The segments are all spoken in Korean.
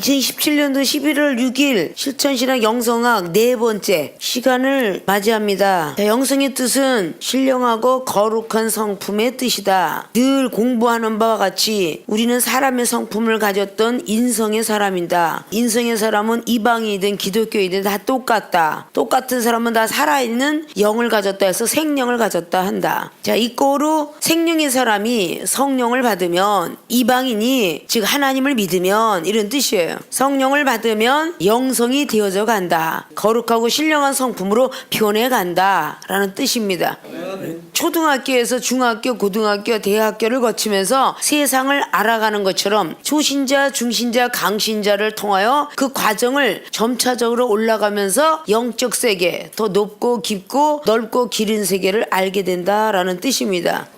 2017년도 11월 6일 실천신학 영성학 네 번째 시간을 맞이합니다. 자, 영성의 뜻은 신령하고 거룩한 성품의 뜻이다. 늘 공부하는 바와 같이 우리는 사람의 성품을 가졌던 인성의 사람이다. 인성의 사람은 이방이든 기독교이든 다 똑같다. 똑같은 사람은 다 살아있는 영을 가졌다 해서 생명을 가졌다 한다. 자, 이 꼬로 생명의 사람이 성령을 받으면 이방인이 즉 하나님을 믿으면 이런 뜻이에요. 성령을 받으면 영성이 되어져 간다. 거룩하고 신령한 성품으로 변해 간다라는 뜻입니다. 초등학교에서 중학교, 고등학교, 대학교를 거치면서 세상을 알아가는 것처럼 초신자, 중신자, 강신자를 통하여 그 과정을 점차적으로 올라가면서 영적 세계, 더 높고 깊고 넓고 길은 세계를 알게 된다라는 뜻입니다.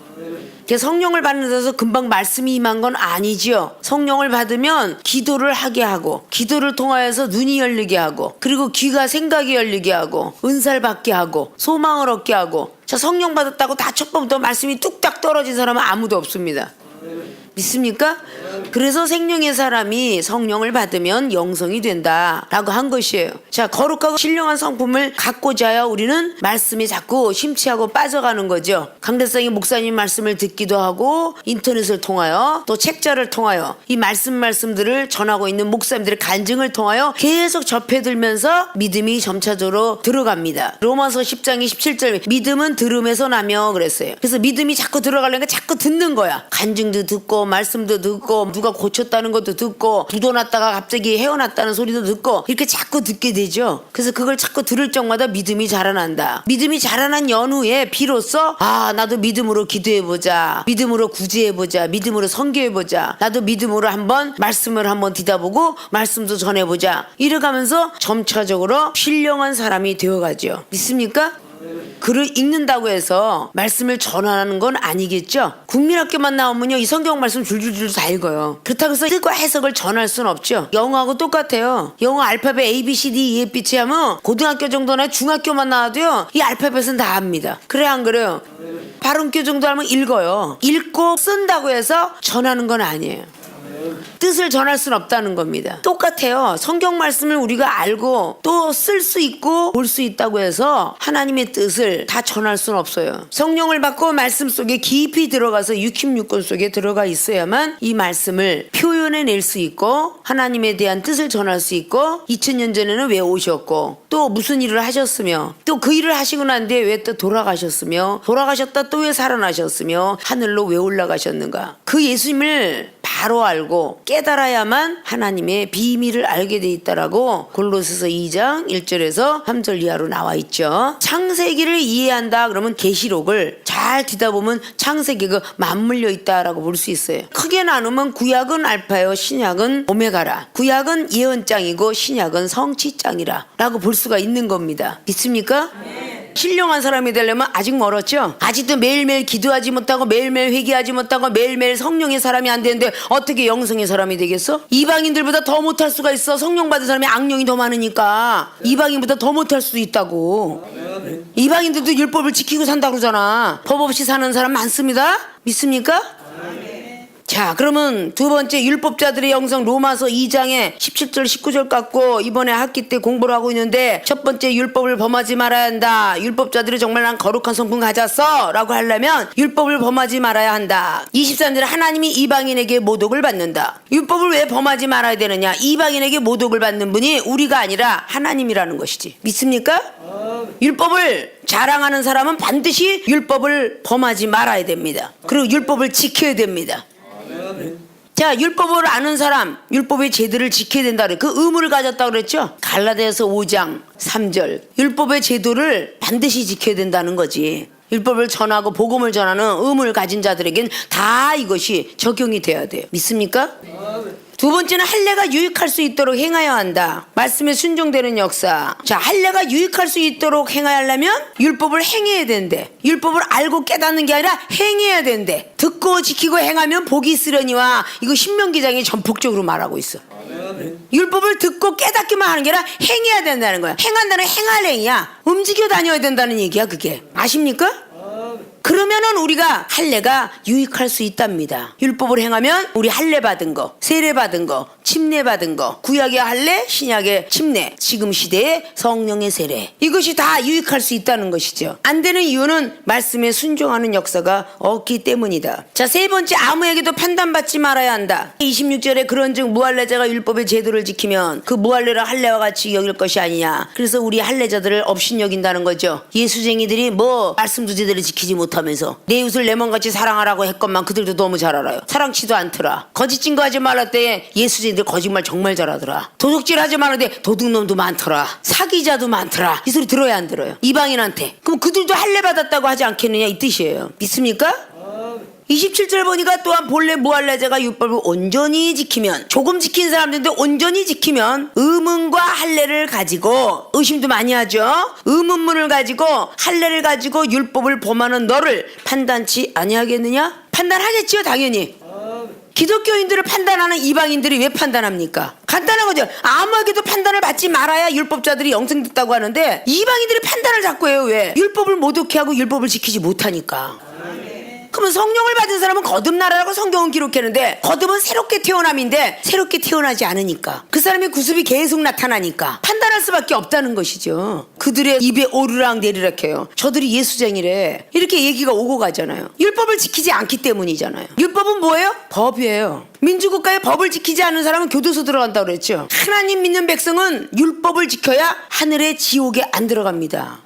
이렇게 성령을 받는 데서 금방 말씀이 임한 건 아니지요. 성령을 받으면 기도를 하게 하고 기도를 통하여서 눈이 열리게 하고 그리고 귀가 생각이 열리게 하고 은사를 받게 하고 소망을 얻게 하고 자 성령 받았다고 다 첫 번부터 말씀이 뚝딱 떨어진 사람은 아무도 없습니다. 믿습니까? 그래서 생명의 사람이 성령을 받으면 영성이 된다라고 한 것이에요. 자, 거룩하고 신령한 성품을 갖고자 하여 우리는 말씀에 자꾸 심취하고 빠져가는 거죠. 강대성의 목사님 말씀을 듣기도 하고 인터넷을 통하여 또 책자를 통하여 이 말씀 말씀들을 전하고 있는 목사님들의 간증을 통하여 계속 접해들면서 믿음이 점차적으로 들어갑니다. 로마서 10장 27절 믿음은 들음에서 나며 그랬어요. 그래서 믿음이 자꾸 들어가려니까 자꾸 듣는 거야. 간증도 듣고 말씀도 듣고 누가 고쳤다는 것도 듣고 묻어놨다가 갑자기 헤어났다는 소리도 듣고 이렇게 자꾸 듣게 되죠. 그래서 그걸 자꾸 들을 적마다 믿음이 자라난다. 믿음이 자라난 연후에 비로소 아 나도 믿음으로 기도해보자. 믿음으로 구제해보자. 믿음으로 선교해보자. 나도 믿음으로 한번 말씀을 한번 뒤다보고 말씀도 전해보자. 이래가면서 점차적으로 신령한 사람이 되어가죠. 믿습니까? 글을 읽는다고 해서 말씀을 전하는 건 아니겠죠? 국민학교만 나오면요, 이 성경 말씀 줄줄줄 다 읽어요. 그렇다고 해서 뜻과 해석을 전할 수는 없죠. 영어하고 똑같아요. 영어 알파벳 A, B, C, D, E, F, G 하면 고등학교 정도나 중학교만 나와도요, 이 알파벳은 다 압니다. 그래, 안 그래요? 발음교 정도 하면 읽어요. 읽고 쓴다고 해서 전하는 건 아니에요. 뜻을 전할 수는 없다는 겁니다. 똑같아요. 성경 말씀을 우리가 알고 또 쓸 수 있고 볼 수 있다고 해서 하나님의 뜻을 다 전할 수는 없어요. 성령을 받고 말씀 속에 깊이 들어가서 66권 속에 들어가 있어야만 이 말씀을 표현해 낼 수 있고 하나님에 대한 뜻을 전할 수 있고 2000년 전에는 왜 오셨고 또 무슨 일을 하셨으며 또 그 일을 하시고 난 뒤에 왜 또 돌아가셨으며 돌아가셨다 또 왜 살아나셨으며 하늘로 왜 올라가셨는가 그 예수님을 바로 알고 깨달아야만 하나님의 비밀을 알게 돼 있다라고 골로새서 2장 1절에서 3절 이하로 나와 있죠. 창세기를 이해한다 그러면 계시록을 잘 뒤다보면 창세기가 맞물려 있다라고 볼 수 있어요. 크게 나누면 구약은 알파요, 신약은 오메가라. 구약은 예언장이고 신약은 성취장이라라고 볼 수가 있는 겁니다. 믿습니까? 신령한 사람이 되려면 아직 멀었죠. 아직도 매일매일 기도하지 못하고 매일매일 회개하지 못하고 매일매일 성령의 사람이 안 되는데 어떻게 영성의 사람이 되겠어? 이방인들보다 더 못할 수가 있어. 성령 받은 사람이 악령이 더 많으니까 이방인보다 더 못할 수도 있다고. 이방인들도 율법을 지키고 산다 그러잖아. 법 없이 사는 사람 많습니다. 믿습니까? 자, 그러면 두 번째 율법자들의 영성 로마서 2장에 17절 19절 갖고 이번에 학기 때 공부를 하고 있는데 첫 번째 율법을 범하지 말아야 한다. 율법자들이 정말 난 거룩한 성품 가졌어. 라고 하려면 율법을 범하지 말아야 한다. 23절 하나님이 이방인에게 모독을 받는다. 율법을 왜 범하지 말아야 되느냐? 이방인에게 모독을 받는 분이 우리가 아니라 하나님이라는 것이지. 믿습니까? 율법을 자랑하는 사람은 반드시 율법을 범하지 말아야 됩니다. 그리고 율법을 지켜야 됩니다. 자, 율법을 아는 사람, 율법의 제도를 지켜야 된다 그래. 그 의무를 가졌다 그랬죠? 갈라디아서 5장 3절. 율법의 제도를 반드시 지켜야 된다는 거지. 율법을 전하고 복음을 전하는 의무를 가진 자들에겐 다 이것이 적용이 돼야 돼요. 믿습니까? 두 번째는 할례가 유익할 수 있도록 행하여야 한다. 말씀에 순종되는 역사. 자, 할례가 유익할 수 있도록 행하려면 율법을 행해야 된대. 율법을 알고 깨닫는 게 아니라 행해야 된대. 듣고 지키고 행하면 복이 있으려니와 이거 신명기장에 전폭적으로 말하고 있어. 율법을 듣고 깨닫기만 하는 게 아니라 행해야 된다는 거야. 행한다는 행할 행이야. 움직여 다녀야 된다는 얘기야, 그게. 아십니까? 그러면은 우리가 할례가 유익할 수 있답니다. 율법을 행하면 우리 할례 받은 거, 세례 받은 거, 침례 받은 거, 구약의 할례, 신약의 침례, 지금 시대의 성령의 세례 이것이 다 유익할 수 있다는 것이죠. 안 되는 이유는 말씀에 순종하는 역사가 없기 때문이다. 자, 세 번째 아무에게도 판단받지 말아야 한다. 26절에 그런즉 무할례자가 율법의 제도를 지키면 그 무할례를 할례와 같이 여길 것이 아니냐. 그래서 우리 할례자들을 업신 여긴다는 거죠. 예수쟁이들이 뭐 말씀도 제대로 지키지 못 하면서 내 이웃을 내 몸같이 사랑하라고 했건만 그들도 너무 잘 알아요. 사랑치도 않더라. 거짓 증거하지 때에 예수쟁이들 거짓말 정말 잘하더라. 도둑질하지 때 도둑놈도 많더라. 사기자도 많더라. 이 소리 들어야 안 들어요. 이방인한테. 그럼 그들도 할례 받았다고 하지 않겠느냐 이 뜻이에요. 믿습니까? 27절 보니까 또한 본래 무할례자가 율법을 온전히 지키면 조금 지킨 사람들도 온전히 지키면 의문과 할례를 가지고 의심도 많이 하죠. 의문문을 가지고 할례를 가지고 율법을 범하는 너를 판단치 아니하겠느냐? 판단하겠지요, 당연히. 기독교인들을 판단하는 이방인들이 왜 판단합니까? 간단한 거죠. 아무에게도 판단을 받지 말아야 율법자들이 영생됐다고 하는데 이방인들이 판단을 자꾸 해요. 왜? 율법을 모독해 하고 율법을 지키지 못하니까. 그러면 성령을 받은 사람은 거듭나라라고 성경은 기록했는데 거듭은 새롭게 태어남인데 새롭게 태어나지 않으니까 그 사람의 구습이 계속 나타나니까 판단할 수밖에 없다는 것이죠. 그들의 입에 오르락 내리락 해요. 저들이 예수쟁이래. 이렇게 얘기가 오고 가잖아요. 율법을 지키지 않기 때문이잖아요. 율법은 뭐예요? 법이에요. 민주국가의 법을 지키지 않는 사람은 교도소 들어간다고 그랬죠. 하나님 믿는 백성은 율법을 지켜야 하늘의 지옥에 안 들어갑니다.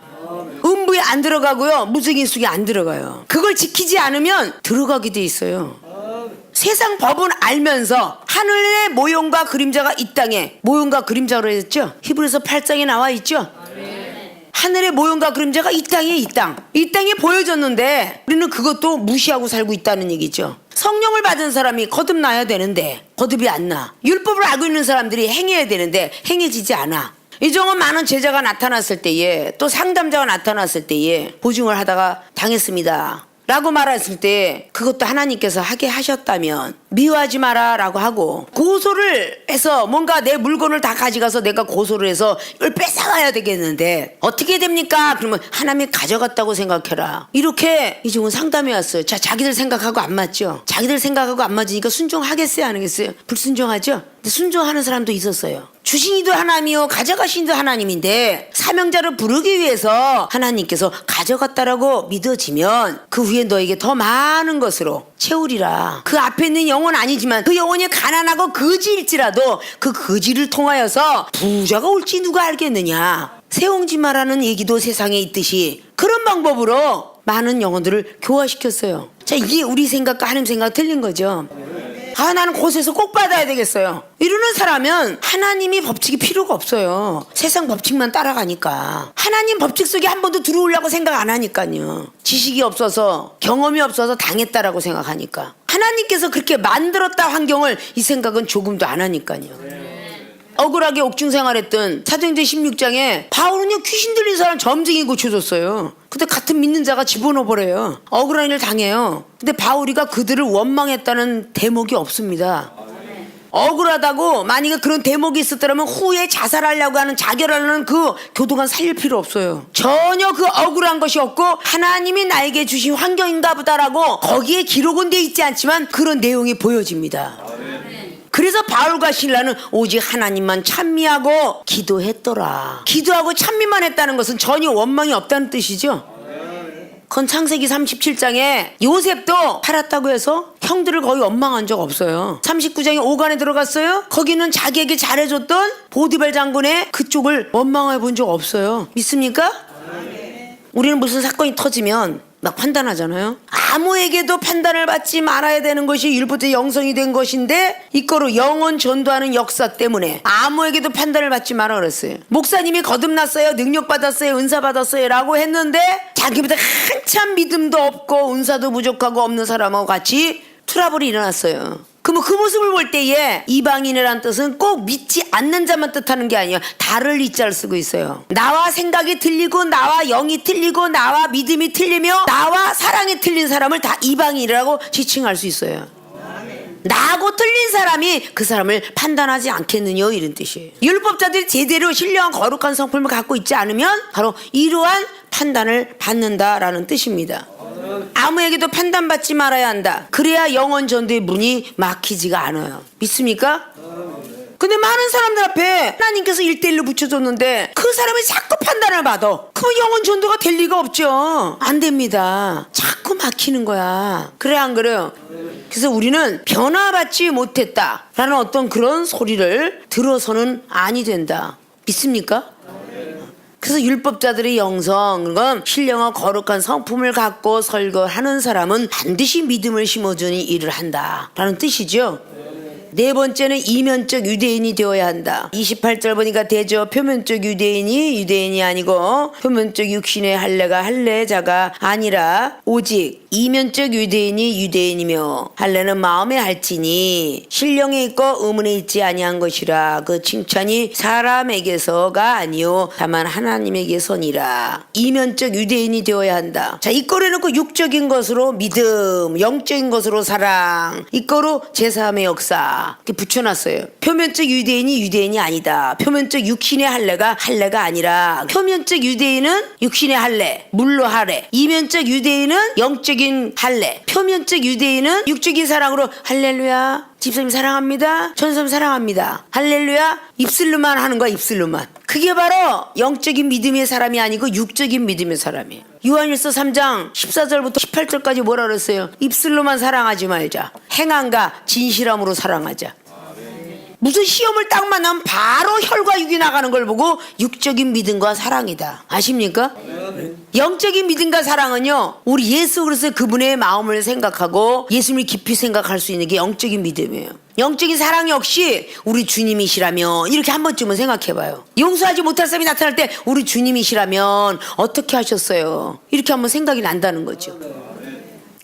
음부에 안 들어가고요. 무적인 속에 안 들어가요. 그걸 지키지 않으면 들어가게 돼 있어요. 세상 법은 알면서 하늘의 모형과 그림자가 이 땅에 모형과 그림자로 했죠. 히브리서 8장에 나와 있죠. 하늘의 모형과 그림자가 이 땅에 이 땅. 이 땅에 보여졌는데 우리는 그것도 무시하고 살고 있다는 얘기죠. 성령을 받은 사람이 거듭나야 되는데 거듭이 안 나. 율법을 알고 있는 사람들이 행해야 되는데 행해지지 않아. 이종은 많은 제자가 나타났을 때에 또 상담자가 나타났을 때에 보증을 하다가 당했습니다. 라고 말했을 때 그것도 하나님께서 하게 하셨다면 미워하지 마라 라고 하고 고소를 해서 뭔가 내 물건을 다 가져가서 내가 고소를 해서 이걸 뺏어가야 되겠는데 어떻게 됩니까? 그러면 하나님이 가져갔다고 생각해라. 이렇게 이종은 상담해 왔어요. 자 자기들 생각하고 안 맞죠? 자기들 생각하고 안 맞으니까 순종하겠어요? 안 하겠어요? 불순종하죠 순종하는 사람도 있었어요. 주신 이도 하나님이요 가져가신 이도 하나님인데 사명자를 부르기 위해서 하나님께서 가져갔다라고 믿어지면 그 후에 너에게 더 많은 것으로 채우리라. 그 앞에 있는 영혼 아니지만 그 영혼이 가난하고 거지일지라도 그 거지를 통하여서 부자가 올지 누가 알겠느냐. 세옹지마라는 얘기도 세상에 있듯이 그런 방법으로 많은 영혼들을 교화시켰어요. 자 이게 우리 생각과 하나님 생각 틀린 거죠 아 나는 곳에서 꼭 받아야 되겠어요. 이러는 사람은 하나님이 법칙이 필요가 없어요. 세상 법칙만 따라가니까. 하나님 법칙 속에 한 번도 들어오려고 생각 안 하니까요. 지식이 없어서 경험이 없어서 당했다라고 생각하니까. 하나님께서 그렇게 만들었다 환경을 이 생각은 조금도 안 하니까요. 억울하게 옥중 생활했던 사도행전 16장에 바울은요 귀신 들린 사람 점쟁이 고쳐줬어요. 근데 같은 믿는 자가 집어넣어버려요. 억울한 일 당해요. 근데 바울이가 그들을 원망했다는 대목이 없습니다. 억울하다고 만약에 그런 대목이 있었더라면 후에 자살하려고 하는 자결하려는 그 교도관 살릴 필요 없어요. 전혀 그 억울한 것이 없고 하나님이 나에게 주신 환경인가 보다라고 거기에 기록은 돼 있지 않지만 그런 내용이 보여집니다. 그래서 바울과 신라는 오직 하나님만 찬미하고 기도했더라. 기도하고 찬미만 했다는 것은 전혀 원망이 없다는 뜻이죠. 그건 창세기 37장에 요셉도 팔았다고 해서 형들을 거의 원망한 적 없어요. 39장에 오간에 들어갔어요. 거기는 자기에게 잘해줬던 보디발 장군의 그쪽을 원망해 본 적 없어요. 믿습니까? 우리는 무슨 사건이 터지면 막 판단하잖아요. 아무에게도 판단을 받지 말아야 되는 것이 율법의 영성이 된 것인데 이거로 영원 전도하는 역사 때문에 아무에게도 판단을 받지 마라 그랬어요. 목사님이 거듭났어요, 능력 받았어요, 은사 받았어요라고 했는데 자기보다 한참 믿음도 없고 은사도 부족하고 없는 사람하고 같이 트러블이 일어났어요. 그러면 그 모습을 볼 때에 이방인이라는 뜻은 꼭 믿지 않는 자만 뜻하는 게 아니에요. 다를 이자를 쓰고 있어요. 나와 생각이 틀리고 나와 영이 틀리고 나와 믿음이 틀리며 나와 사랑이 틀린 사람을 다 이방인이라고 지칭할 수 있어요. 나하고 틀린 사람이 그 사람을 판단하지 않겠느냐 이런 뜻이에요. 율법자들이 제대로 신령한 거룩한 성품을 갖고 있지 않으면 바로 이러한 판단을 받는다라는 뜻입니다. 아무에게도 판단받지 말아야 한다. 그래야 영원 전도의 문이 막히지가 않아요. 믿습니까? 근데 많은 사람들 앞에 하나님께서 일대일로 붙여줬는데 그 사람이 자꾸 판단을 받아. 그럼 영원 전도가 될 리가 없죠. 안 됩니다. 자꾸 막히는 거야. 그래 안 그래요? 그래서 우리는 변화받지 못했다라는 어떤 그런 소리를 들어서는 아니 된다. 믿습니까? 그래서 율법자들의 영성, 그건 신령한 거룩한 성품을 갖고 설거하는 사람은 반드시 믿음을 심어주는 일을 한다. 라는 뜻이죠. 네 번째는 이면적 유대인이 되어야 한다. 28절 보니까 대저 표면적 유대인이 유대인이 아니고 표면적 육신의 할례가 할례자가 아니라 오직 이면적 유대인이 유대인이며 할례는 마음에 할지니 신령에 있고 의문에 있지 아니한 것이라 그 칭찬이 사람에게서가 아니요 다만 하나님에게서니라 이면적 유대인이 되어야 한다. 자 이거를 놓고 육적인 것으로 믿음, 영적인 것으로 사랑, 이거로 제3의 역사 이렇게 붙여놨어요. 표면적 유대인이 유대인이 아니다. 표면적 육신의 할례가 할례가 아니라 표면적 유대인은 육신의 할례, 물로 할례. 이면적 유대인은 영적인 할례. 표면적 유대인은 육적인 사랑으로 할렐루야. 집사님 사랑합니다. 전사님 사랑합니다. 할렐루야. 입술로만 하는 거야, 입술로만. 그게 바로 영적인 믿음의 사람이 아니고 육적인 믿음의 사람이에요. 요한일서 3장 14절부터 18절까지 뭐라 그랬어요? 입술로만 사랑하지 말자. 행함과 진실함으로 사랑하자. 무슨 시험을 딱 만나면 바로 혈과 육이 나가는 걸 보고 육적인 믿음과 사랑이다. 아십니까? 영적인 믿음과 사랑은요, 우리 예수 그리스도 그분의 마음을 생각하고 예수님을 깊이 생각할 수 있는 게 영적인 믿음이에요. 영적인 사랑 역시 우리 주님이시라면 이렇게 한 번쯤은 생각해봐요. 용서하지 못할 사람이 나타날 때 우리 주님이시라면 어떻게 하셨어요? 이렇게 한번 생각이 난다는 거죠.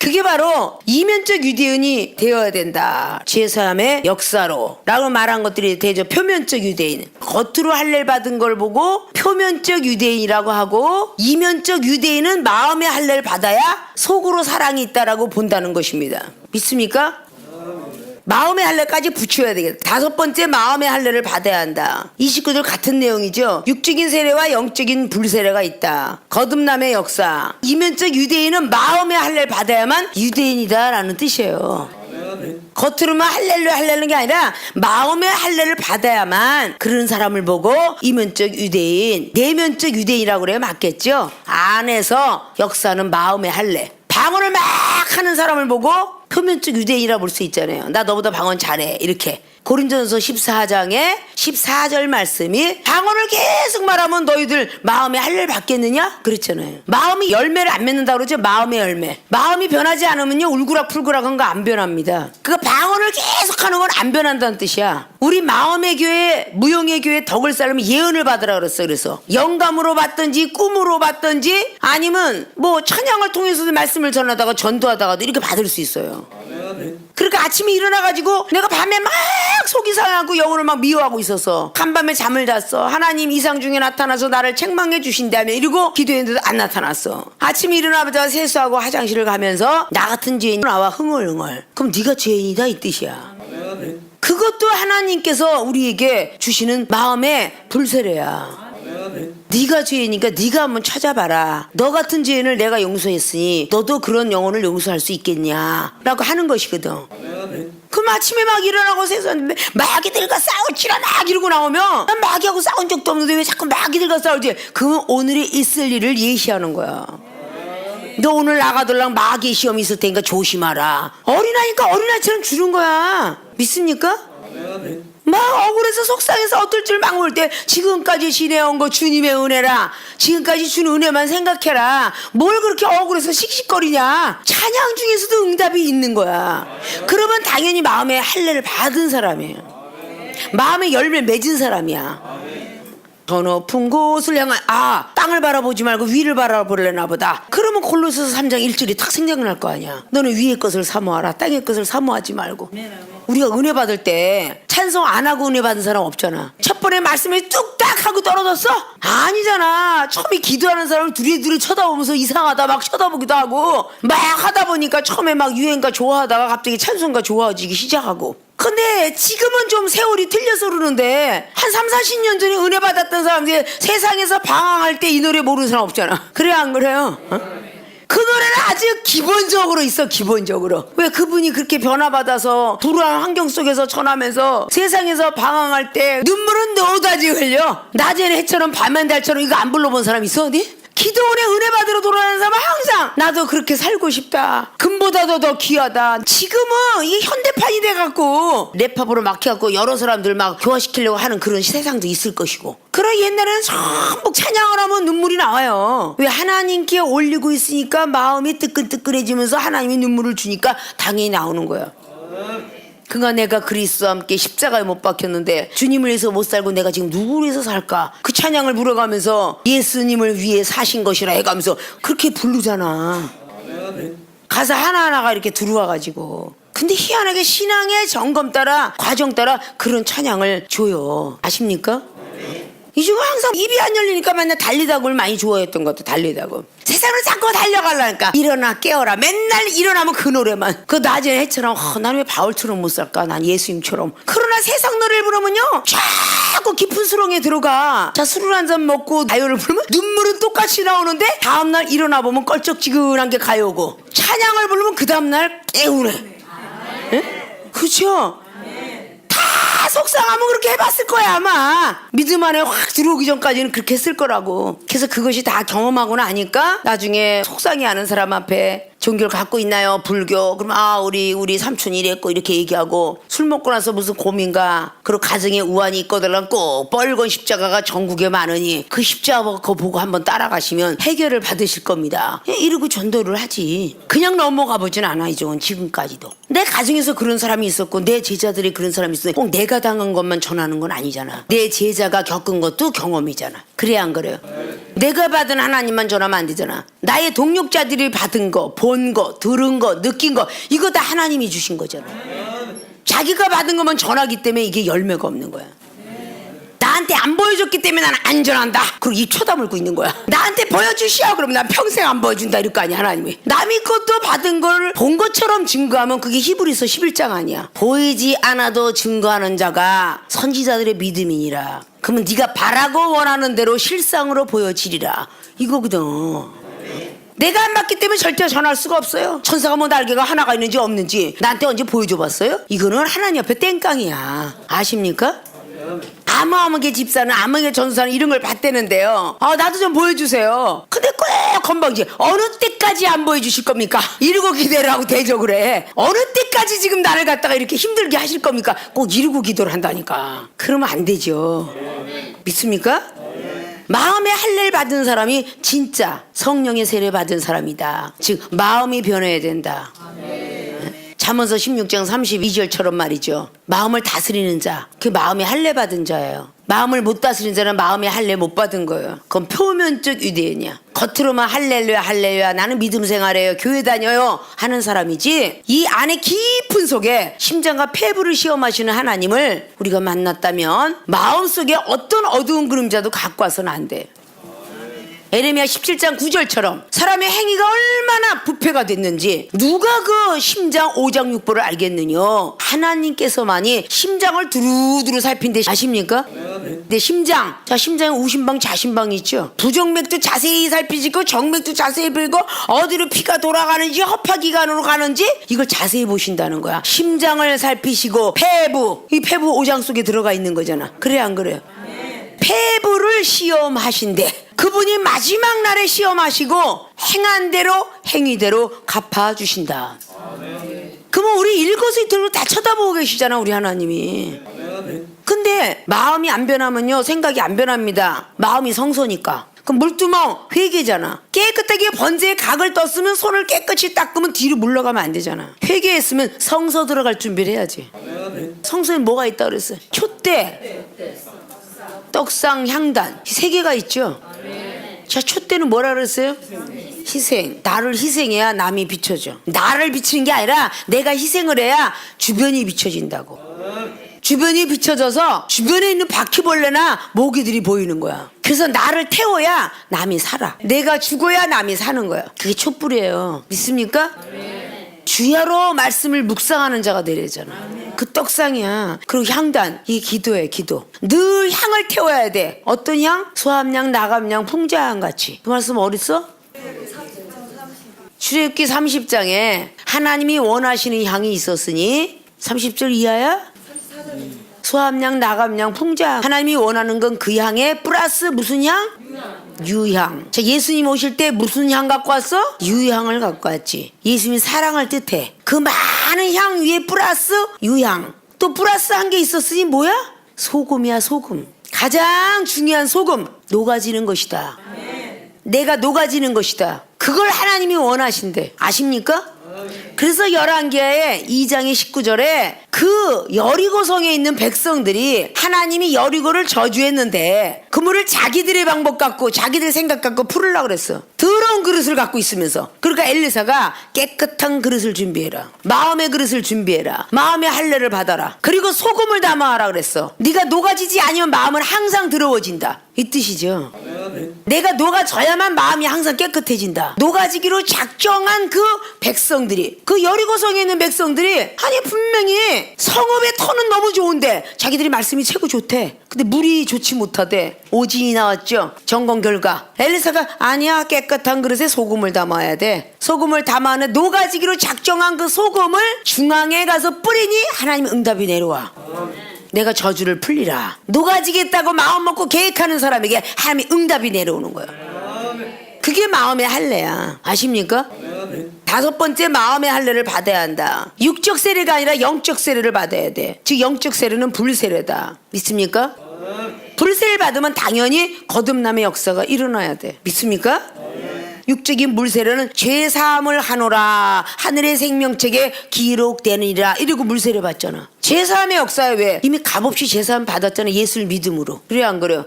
그게 바로 이면적 유대인이 되어야 된다. 제3의 역사로. 라고 말한 것들이 대저 표면적 유대인. 겉으로 할례 받은 걸 보고 표면적 유대인이라고 하고 이면적 유대인은 마음의 할례를 받아야 속으로 사랑이 있다라고 본다는 것입니다. 믿습니까? 마음의 할례까지 붙여야 되겠다. 다섯 번째 마음의 할례를 받아야 한다. 이 식구들 같은 내용이죠. 육적인 세례와 영적인 불세례가 있다. 거듭남의 역사. 이면적 유대인은 마음의 할례를 받아야만 유대인이다라는 뜻이에요. 겉으로만 할렐루야 할렐루는 게 아니라 마음의 할례를 받아야만 그런 사람을 보고 이면적 유대인, 내면적 유대인이라고 그래야 맞겠죠? 안에서 역사는 마음의 할례. 방언을 막 하는 사람을 보고 표면적 유대인이라 볼 수 있잖아요. 나 너보다 방언 잘해. 이렇게. 고린전서 14장에 14절 말씀이 방언을 계속 말하면 너희들 마음의 할례를 받겠느냐? 그랬잖아요. 마음이 열매를 안 맺는다 그러죠. 마음의 열매. 마음이 변하지 않으면요. 울그락풀그락한 거 안 변합니다. 그 방언을 계속 하는 건 안 변한다는 뜻이야. 우리 마음의 교회, 무용의 교회 덕을 쌓으면 예언을 받으라 그랬어. 그래서 영감으로 받든지 꿈으로 받든지 아니면 뭐 찬양을 통해서도 말씀을 전하다가 전도하다가도 이렇게 받을 수 있어요. 그러니까 아침에 일어나가지고 내가 밤에 막 속이 상하고 영혼을 막 미워하고 있었어. 한밤에 잠을 잤어. 하나님 이상 중에 나타나서 나를 책망해 주신다며 이러고 기도했는데도 안 나타났어. 아침에 일어나자마자 세수하고 화장실을 가면서 나 같은 죄인이 나와 흥얼흥얼. 그럼 네가 죄인이다 이 뜻이야. 그것도 하나님께서 우리에게 주시는 마음의 불세례야. 네가 죄이니까 네가 한번 찾아봐라. 너 같은 죄인을 내가 용서했으니 너도 그런 영혼을 용서할 수 있겠냐라고 하는 것이거든. 그럼 아침에 막 일어나고 세수하는데 마귀들과 싸우지라 막 이러고 나오면 난 마귀하고 싸운 적도 없는데 왜 자꾸 마귀들과 싸우지? 그건 오늘에 있을 일을 예시하는 거야. 너 오늘 나가들랑 마귀 시험 있을 테니까 조심하라. 어린아이니까 어린아이처럼 주는 거야. 믿습니까? 막 억울해서 속상해서 어떨 줄막올때 지금까지 지내온 거 주님의 은혜라. 지금까지 준 은혜만 생각해라. 뭘 그렇게 억울해서 씩씩거리냐. 찬양 중에서도 응답이 있는 거야. 그러면 당연히 마음에 할례를 받은 사람이에요. 마음에 열매 맺은 사람이야 더 높은 곳을 향한 아 땅을 바라보지 말고 위를 바라보려나 보다. 그러면 골로새서 3장 1절이 탁 생각날 거 아니야. 너는 위의 것을 사모하라. 땅의 것을 사모하지 말고. 우리가 은혜 받을 때 찬송 안 하고 은혜 받은 사람 없잖아. 첫 번에 말씀에 뚝딱 하고 떨어졌어? 아니잖아. 처음에 기도하는 사람을 두리두리 쳐다보면서 이상하다 막 쳐다보기도 하고 막 하다 보니까 처음에 막 유행가 좋아하다가 갑자기 찬송가 좋아지기 시작하고 근데 지금은 좀 세월이 틀려서 그러는데 한 3, 40년 전에 은혜 받았던 사람들이 세상에서 방황할 때 이 노래 모르는 사람 없잖아. 그래 안 그래요? 어? 그 노래를 아주 기본적으로 있어 기본적으로 왜 그분이 그렇게 변화받아서 불우한 환경 속에서 전하면서 세상에서 방황할 때 눈물은 너다지 흘려 낮에는 해처럼 밤엔 달처럼 이거 안 불러본 사람 있어 어디? 기도원의 은혜 받으러 돌아가는 사람은 항상 나도 그렇게 살고 싶다. 금보다도 더 귀하다. 지금은 이게 현대판이 돼갖고 랩합으로 막혀갖고 여러 사람들 막 교화시키려고 하는 그런 세상도 있을 것이고. 그러 옛날에는 전부 찬양을 하면 눈물이 나와요. 왜 하나님께 올리고 있으니까 마음이 뜨끈뜨끈해지면서 하나님이 눈물을 주니까 당연히 나오는 거야. 그가 내가 그리스도와 함께 십자가에 못 박혔는데 주님을 위해서 못 살고 내가 지금 누구를 위해서 살까? 그 찬양을 부르가면서 예수님을 위해 사신 것이라 해가면서 그렇게 부르잖아. 가사 하나하나가 이렇게 들어와가지고. 근데 희한하게 신앙의 점검 따라 과정 따라 그런 찬양을 줘요. 아십니까? 이 중은 항상 입이 안 열리니까 맨날 달리다고를 많이 좋아했던 것 같아 달리다고 세상을 자꾸 달려가려니까. 일어나 깨어라. 맨날 일어나면 그 노래만. 그 낮에 해처럼 어, 난왜 바울처럼 못 살까? 난 예수님처럼. 그러나 세상 노래를 부르면요 자꾸 깊은 수렁에 들어가. 자 술을 한 잔 먹고 가요를 부르면 눈물은 똑같이 나오는데 다음날 일어나 보면 껄쩍지근한 게 가요고. 찬양을 부르면 그 다음날 깨우네 예? 그쵸? 다 속상하면 그렇게 해봤을 거야 아마. 믿음 안에 확 들어오기 전까지는 그렇게 했을 거라고. 그래서 그것이 다 경험하고 나니까 나중에 속상해하는 사람 앞에 종교를 갖고 있나요? 불교? 그럼 아 우리 우리 삼촌이 이랬고 이렇게 얘기하고 술 먹고 나서 무슨 고민가? 그리고 가정에 우환이 있거들랑 꼭 뻘건 십자가가 전국에 많으니 그 십자가 보고 한번 따라가시면 해결을 받으실 겁니다. 예, 이러고 전도를 하지. 그냥 넘어가 보진 않아 이종은 지금까지도. 내 가정에서 그런 사람이 있었고 내 제자들이 그런 사람이 있었는데 꼭 내가 당한 것만 전하는 건 아니잖아. 내 제자가 겪은 것도 경험이잖아. 그래 안 그래요? 내가 받은 하나님만 전하면 안 되잖아. 나의 동력자들이 받은 거본 거 들은 거 느낀 거 이거 다 하나님이 주신 거잖아 자기가 받은 것만 전하기 때문에 이게 열매가 없는 거야 나한테 안 보여줬기 때문에 나는 안 전한다. 그리고 입 쳐다물고 있는 거야. 나한테 보여주시오. 그러면 난 평생 안 보여준다. 이럴 거 아니야, 하나님이. 남의 것도 받은 걸 본 것처럼 증거하면 그게 히브리서 11장 아니야. 보이지 않아도 증거하는 자가 선지자들의 믿음이니라. 그러면 네가 바라고 원하는 대로 실상으로 보여지리라. 이거거든. 내가 안 맞기 때문에 절대 전할 수가 없어요. 천사가 뭐 날개가 하나가 있는지 없는지 나한테 언제 보여줘 봤어요? 이거는 하나님 옆에 땡깡이야. 아십니까? 아무아무개 집사는 아무개 전사는 이런 걸 봤대는데요. 아 나도 좀 보여주세요. 근데 꼭 건방지. 어느 때까지 안 보여주실 겁니까? 이러고 기도를 하고 대적을 해. 어느 때까지 지금 나를 갖다가 이렇게 힘들게 하실 겁니까? 꼭 이러고 기도를 한다니까. 그러면 안 되죠. 믿습니까? 마음의 할례를 받은 사람이 진짜 성령의 세례 받은 사람이다. 즉 마음이 변해야 된다. 잠언서 16장 32절처럼 말이죠. 마음을 다스리는 자, 그 마음이 할례 받은 자예요. 마음을 못 다스리는 자는 마음의 할례 못 받은 거예요. 그건 표면적 유대인이야. 겉으로만 할렐루야 할렐루야 나는 믿음 생활해요 교회 다녀요 하는 사람이지 이 안에 깊은 속에 심장과 폐부를 시험하시는 하나님을 우리가 만났다면 마음속에 어떤 어두운 그림자도 갖고 와서는 안 돼. 에레미야 17장 9절처럼 사람의 행위가 얼마나 부패가 됐는지 누가 그 심장 5장 6보를 알겠느냐? 하나님께서만이 심장을 두루두루 살핀데 아십니까? 내 심장. 자 심장에 우심방 자심방이 있죠. 부정맥도 자세히 살피시고 정맥도 자세히 빌고 어디로 피가 돌아가는지 허파기관으로 가는지 이걸 자세히 보신다는 거야. 심장을 살피시고 폐부. 이 폐부 5장 속에 들어가 있는 거잖아. 그래 안 그래요? 폐부를 시험하신대. 그분이 마지막 날에 시험하시고 행한 대로 행위대로 갚아 주신다. 그러면 우리 일거수이투로 다 쳐다보고 계시잖아 우리 하나님이. 근데 마음이 안 변하면요 생각이 안 변합니다. 마음이 성소니까. 그럼 물두멍 회개잖아. 깨끗하게 번제에 각을 떴으면 손을 깨끗이 닦으면 뒤로 물러가면 안 되잖아. 회개했으면 성소 들어갈 준비를 해야지. 성소에 뭐가 있다 그랬어요? 촛대, 떡상, 향단 이세 개가 있죠. 자, 촛대는 뭐라 그랬어요? 희생. 나를 희생해야 남이 비춰져. 나를 비치는 게 아니라 내가 희생을 해야 주변이 비춰진다고. 주변이 비춰져서 주변에 있는 바퀴벌레나 모기들이 보이는 거야. 그래서 나를 태워야 남이 살아. 내가 죽어야 남이 사는 거야. 그게 촛불이에요. 믿습니까? 주야로 말씀을 묵상하는 자가 되려잖아. 그 떡상이야. 그리고 향단, 이 기도에 기도. 늘 향을 태워야 돼. 어떤 향? 소함향, 나감향, 풍자향 같이. 그 말씀 어딨어? 출애굽기 30장에 하나님이 원하시는 향이 있었으니 30절 이하야? 수함량, 나감량, 풍장. 하나님이 원하는 건 그 향에 플러스 무슨 향? 유향. 자, 예수님 오실 때 무슨 향 갖고 왔어? 유향을 갖고 왔지. 예수님이 사랑을 뜻해. 그 많은 향 위에 플러스 유향. 또 플러스 한 게 있었으니 뭐야? 소금이야, 소금. 가장 중요한 소금. 녹아지는 것이다. 내가 녹아지는 것이다. 그걸 하나님이 원하신대. 아십니까? 그래서 열왕기하의 2장의 19절에 그 여리고성에 있는 백성들이 하나님이 여리고를 저주했는데 그 물을 자기들의 방법 갖고 자기들 생각 갖고 풀으려고 그랬어. 더러운 그릇을 갖고 있으면서. 그러니까 엘리사가 깨끗한 그릇을 준비해라. 마음의 그릇을 준비해라. 마음의 할례를 받아라. 그리고 소금을 담아라 그랬어. 네가 녹아지지 아니면 마음은 항상 더러워진다. 이 뜻이죠. 내가 녹아져야만 마음이 항상 깨끗해진다. 녹아지기로 작정한 그 백성들이, 그 여리고성에 있는 백성들이, 아니, 분명히 성읍의 터는 너무 좋은데, 자기들이 말씀이 최고 좋대. 근데 물이 좋지 못하대. 오진이 나왔죠. 점검 결과. 엘리사가, 아니야, 깨끗한 그릇에 소금을 담아야 돼. 소금을 담아내 녹아지기로 작정한 그 소금을 중앙에 가서 뿌리니 하나님 응답이 내려와. 내가 저주를 풀리라. 녹아지겠다고 마음 먹고 계획하는 사람에게 하나님이 응답이 내려오는 거예요. 그게 마음의 할례야. 아십니까? 다섯 번째 마음의 할례를 받아야 한다. 육적 세례가 아니라 영적 세례를 받아야 돼. 즉 영적 세례는 불세례다. 믿습니까? 불세를 받으면 당연히 거듭남의 역사가 일어나야 돼. 믿습니까? 육적인 물세례는 죄 사함을 하노라 하늘의 생명책에 기록되느니라 이러고 물세례 받잖아. 죄 사함의 역사에 왜 이미 값없이 죄 사함 받았잖아 예수를 믿음으로. 그래 안 그래요?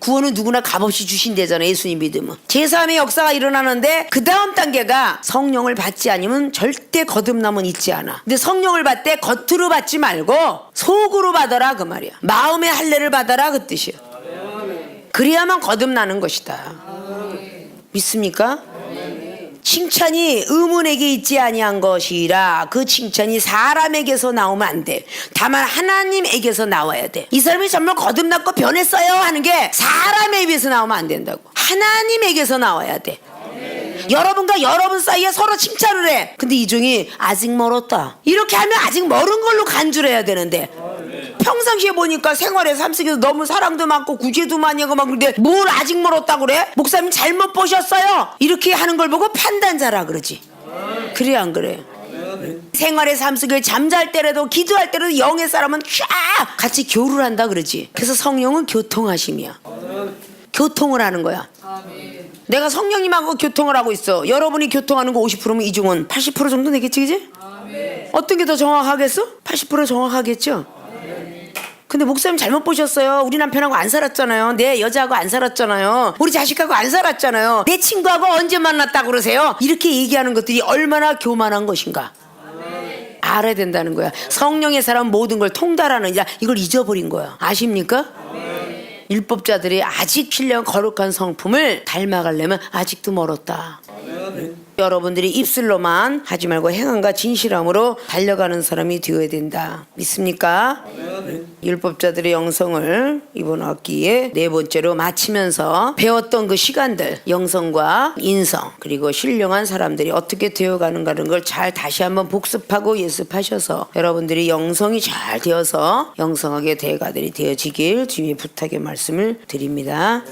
구원은 누구나 값없이 주신대잖아 예수님 믿으면. 제사함의 역사가 일어나는데 그 다음 단계가 성령을 받지 않으면 절대 거듭남은 있지 않아. 근데 성령을 받되 겉으로 받지 말고 속으로 받아라 그 말이야. 마음의 할례를 받아라 그 뜻이야 그래야만 거듭나는 것이다. 믿습니까? 칭찬이 의문에게 있지 아니한 것이라 그 칭찬이 사람에게서 나오면 안 돼. 다만 하나님에게서 나와야 돼. 이 사람이 정말 거듭났고 변했어요 하는 게 사람에 비해서 나오면 안 된다고. 하나님에게서 나와야 돼. 여러분과 여러분 사이에 서로 칭찬을 해. 근데 이 종이 아직 멀었다. 이렇게 하면 아직 멀은 걸로 간주해야 되는데. 평상시에 보니까 생활의 삶 속에서 너무 사랑도 많고 구제도 많이 하고 막 그런데 뭘 아직 멀었다 그래? 목사님 잘못 보셨어요? 이렇게 하는 걸 보고 판단자라 그러지. 그래 안 그래? 생활의 삶 속에 잠잘 때라도 기도할 때라도 영의 사람은 쫙 같이 교류를 한다 그러지. 그래서 성령은 교통하심이야. 교통을 하는 거야. 내가 성령님하고 교통을 하고 있어. 여러분이 교통하는 거 50%면 이중은 80% 정도 되겠지, 그지? 어떤 게 더 정확하겠어? 80% 정확하겠죠? 근데 목사님 잘못 보셨어요. 우리 남편하고 안 살았잖아요. 내 여자하고 안 살았잖아요. 우리 자식하고 안 살았잖아요. 내 친구하고 언제 만났다고 그러세요? 이렇게 얘기하는 것들이 얼마나 교만한 것인가. 알아야 된다는 거야. 성령의 사람 모든 걸 통달하는 자 이걸 잊어버린 거야. 아십니까? 율법자들이 아직 신령 거룩한 성품을 닮아가려면 아직도 멀었다. 여러분들이 입술로만 하지 말고 행함과 진실함으로 달려가는 사람이 되어야 된다. 믿습니까? 율법자들의 영성을 이번 학기에 네 번째로 마치면서 배웠던 그 시간들, 영성과 인성, 그리고 신령한 사람들이 어떻게 되어가는가는 걸잘 다시 한번 복습하고 예습하셔서 여러분들이 영성이 잘 되어서 영성하게 대가들이 되어지길 주님의 부탁의 말씀을 드립니다.